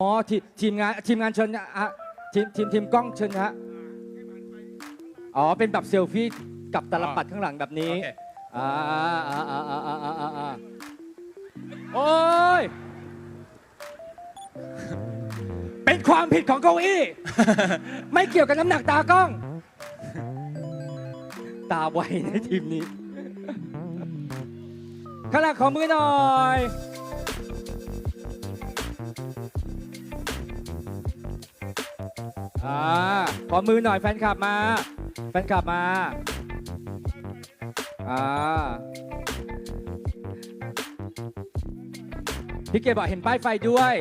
อ๋อททีมงานทีมงานเชิญฮะทีมทีมทีมกล้องเชิญฮะอ๋อเป็นแบบเซลฟี่กับตลับปัดข้างหลังแบบนี้อ่าโอ้ยเป็นความผิดของเก้าอี้ ไม่เกี่ยวกับน้ำหนักตากล้อง ตาไวในทีมนี้ขลังขอมือหน่อย อ่าขอมือหน่อยแฟนคลับมา แฟนคลับมาอ่าพี่เกดบอกเห็นป้ายไฟด้วย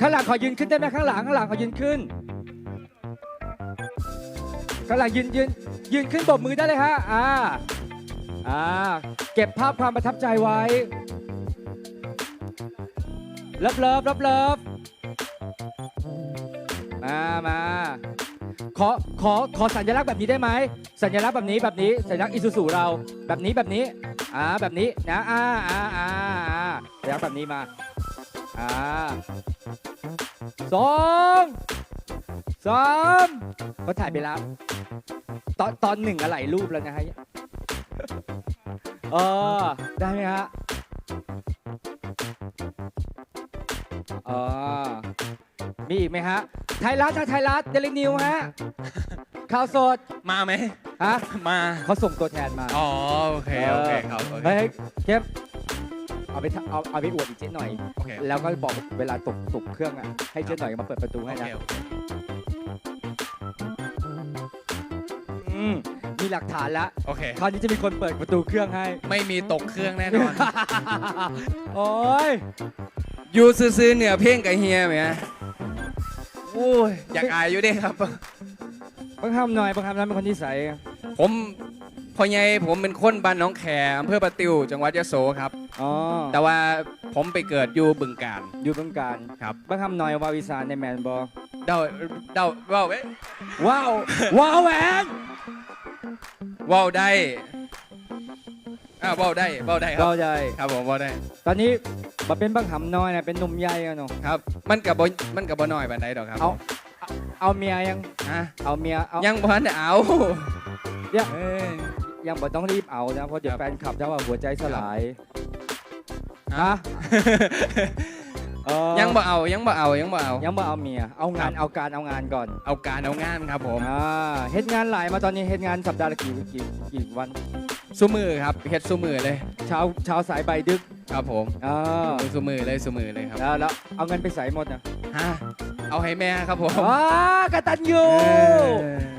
ข้างหลังขอยืนขึ้นได้ไหมข้างหลังข้างหลังขอยืนขึ้น ข้างหลังยืนยืนยืนขึ้นบกมือได้เลยฮะ อ่า อ่า เก็บภาพความประทับใจไว้เลิฟเลิฟเลิฟเลิฟ มามาขอขอขอสัญลักษณ์แบบนี้ได้ไหมสัญลักษณ์แบบนี้แบบนี้สัญลักษณ์อิซูซูเราแบบนี้แบบนี้อ่าแบบนี้นะอ่าอ่าอ่าอ่าสัญลักษณ์แบบนี้มาอ่าสองสามเขาถ่ายไปแล้วตอนตอนหนึ่งอะไรรูปแล้วนะฮะเออได้ไหมฮะเออมีอีกไหมฮะ ไทยรัฐนะไทยรัฐเดลินิวฮะ ข่าวสดมาไหม ฮะมาเขาส่งตัวแทนมาอ๋อโอเคโอเคครับโอเคเฮ้ยเข้มเอาไปทำเอาเอาไปอวดอีกเจ๊หน่อย โอเคแล้วก็บอกเวลาตกตกเครื่องอะให้เจ๊หน่อยมาเปิดประตูให้โอเคนะโอเคอืมมีหลักฐานแล้วโอเค คราวนี้จะมีคนเปิดประตูเครื่องให้ ไม่มีตกเครื่องแน่นอน โอ้ยอยู่ซื้อๆเหนือเพ่งกับเฮียไหมฮะโอ้ยอยากอายอยู่เด้ครับ บังคับหน่อยบังคับนั้นเป็นคนที่ใสยผมพ่อใหญ่ผมเป็นคนบ้านหน้องแขอำเภอประติวจังหวัดยโสครับ อ๋อแต่ว่าผมไปเกิดอยู่บึงการอยู่เบื้องการครับบังคับหน่อยวาวิสานในแมนบอเดาเดาเว้าเว้ยว้าวว้าวแหวนเว้าได้ อ่าเว้าได้เว้าได้ครัว้าบวใหญ่ครับผมเว้าได้ ตอนนี้มาเป็นบังคับน้อยนะเป็นหนุ่มใหญ่อะเนาะครับ มันกับบ่มันกับบ่น้อยปานใดดอกครับเอาเอาเอาเมียยังฮะเอาเมียเอายังบ่ทันได้เอาเดี๋ยวเอ้ยยังบ่ต้องรีบเอานะเพราะเดี๋ยวครับแฟนคลับจะว่าหัวใจสลายฮะฮะเอ่อยังบ่เอายังบ่เอายังบ่เอายังบ่เอาเมียเอางานครับเอาการเอางานก่อน เอาการเอางานครับผมอ่าเฮ็ดงานหลายมาตอนนี้เฮ็ดงานสัปดาห์ละกี่กี่กี่วัน สู้มือครับเฮ็ดสู้มือเลยเช้าเช้าสายใบายดึกครับผมอ่าสู้มือเลยสู้มือเลยครับแล้วแล้วเอาเงินไปใส่หมดนะฮะเอาให้แม่ครับผมว้ากตันยู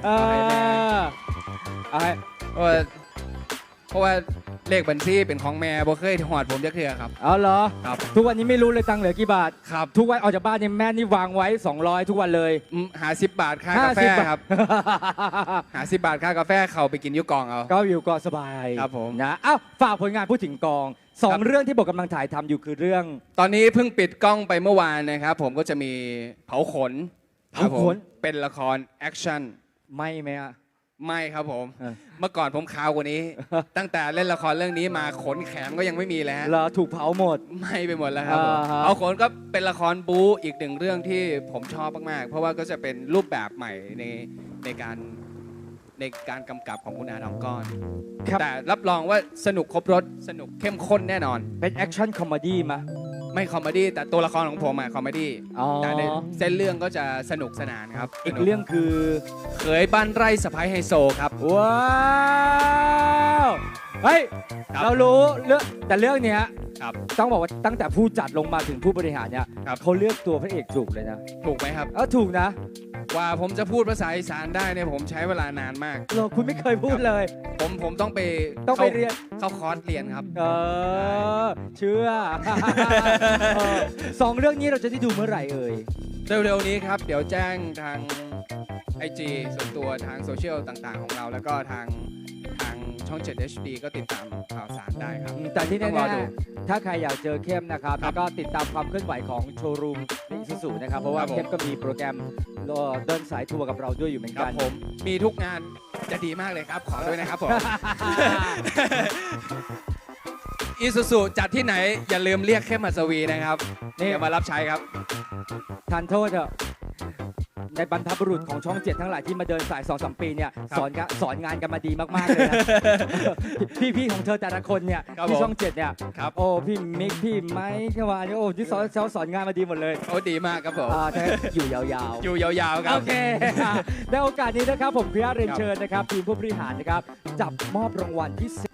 เอเออเอาให้แม่อเอาให้เพราะว่าเพราะว่า เลขบัญชีเป็นของแม่บ่เคยหอดผมจะเคลียครับ เอาเหรอ ครับ ทุกวันนี้ไม่รู้เลยตังค์เหลือกี่บาท ครับทุกวันออกจากบ้านนี่แม่นี่วางไว้ 200 ทุกวันเลย อืมหาสิบบาทค่ากาแฟ50บาทครับ หาสิบบาทค่ากาแฟเขาไปกินอยุกองเอา ก็อยู่ก็สบายครับผม นะเอ้าฝากผลงานพูดถึงกองสอคงรับเรื่องที่บอกกำลังถ่ายทำอยู่คือเรื่อง ตอนนี้เพิ่งปิดกล้องไปเมื่อวานนะครับ ผมก็จะมีเผาขนเผาขนครับผมเป็นละครแอคชั่น ไม่ไหมอะ ไม่ครับผม เออ เมื่อก่อนผมขาวกว่านี้ ตั้งแต่เล่นละครเรื่องนี้มาขนแขนก็ยังไม่มีแล้ว เราถูกเผาหมด ไหม่ไปหมดแล้วครับผมอ่าฮะ เอาขนก็เป็นละครบู๊อีกหนึ่งเรื่องที่ผมชอบมากๆ เพราะว่าก็จะเป็นรูปแบบใหม่ในในการในการกำกับของคุณอาทองก้อน ครับแต่รับรองว่าสนุกครบรถสนุกเข้มข้นแน่นอน เป็นแอคชั่นคอมเมดี้มะ ไม่คอมเมดี้แต่ตัวละครของผมอะคอมเมดี้อ๋อ แต่ในเส้นเรื่องก็จะสนุกสนานครับอีกเรื่องคือเขยบ้านไร่สะพ้ายไฮโซครับ ว้าวเฮ้ยครับ เรารู้เรื่องแต่เรื่องเนี้ยครับ ต้องบอกว่าตั้งแต่ผู้จัดลงมาถึงผู้บริหารเนี่ยครับ เขาเลือกตัวพระเอกถูกเลยนะถูกไหมครับ เออถูกนะ กว่าผมจะพูดภาษาอีสานได้เนี่ยผมใช้เวลานานมากเราคุณไม่เคยพูดเลย ผมผมต้องไปต้องไปข้าเรียน เข้าคอร์สเรียนครับ เออ เชื่อเออสองเรื่องนี้เราจะได้ดูเมื่อไหร่เอ่ย เร็วๆนี้ครับ เดี๋ยวแจ้งทาง IG ส่วนตัวทางโซเชียลต่างๆ ของเรา แล้วก็ทางทาง ช่อง 7 HD ก็ติดตามข่าวสารได้ครับ แต่ที่ต้องรแน่อดู ๆถ้าใครอยากเจอเข้มนะครับ ครับแล้วก็ติดตามความเคลื่อนไหวของโชว์รูมในอิซูซูนะครับ เพราะว่าครับผม เข้มก็มีโปรแกรมเอ่อเดินสายทัวร์กับเราด้วยอยู่เหมือนครักับน ผม มีทุกงานจะดีมากเลยครับ ขอด้วยนะครับผมออีซูซูจัดที่ไหน อย่าลืมเรียกแค่มาสวีนะครับนี่ เดี๋ยวมารับใช้ครับ ทานโทษเถอะ ในบรรพบุรุษของช่องเจ็ดทั้งหลายที่มาเดินสายสองสามปีเนี่ยครับสอนกะสอนงานกันมาดีมากๆเลยนะ พี่ๆของเธอแต่ละคนเนี่ยครับที่ผมช่องเจ็ดเนี่ยครับ โอ้พี่มิกพี่ไม้ขวานโอ้ที่สอนสอนงานมาดีหมดเลยโอ้ดีมากครับผมอ่าถ้าอยู่ยาวๆ อยู่ยาวๆครับ โอเคในโอกาสนี้นะครับผมขออนุญาตเรียนเชิญนะครับทีมผู้บริหารนะครับจับมอบรางวัลพิเศษ